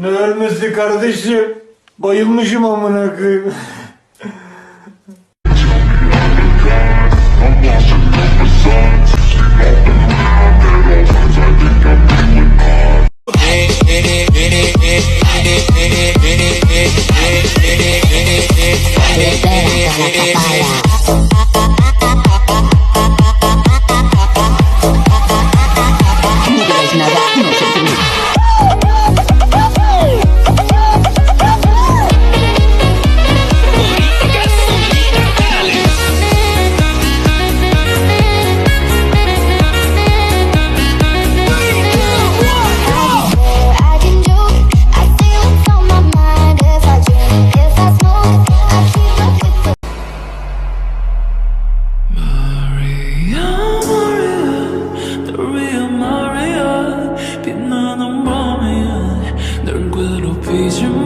Ne ölmesi kardeşim? Bayılmışım amına koyayım. Nigga, Please remember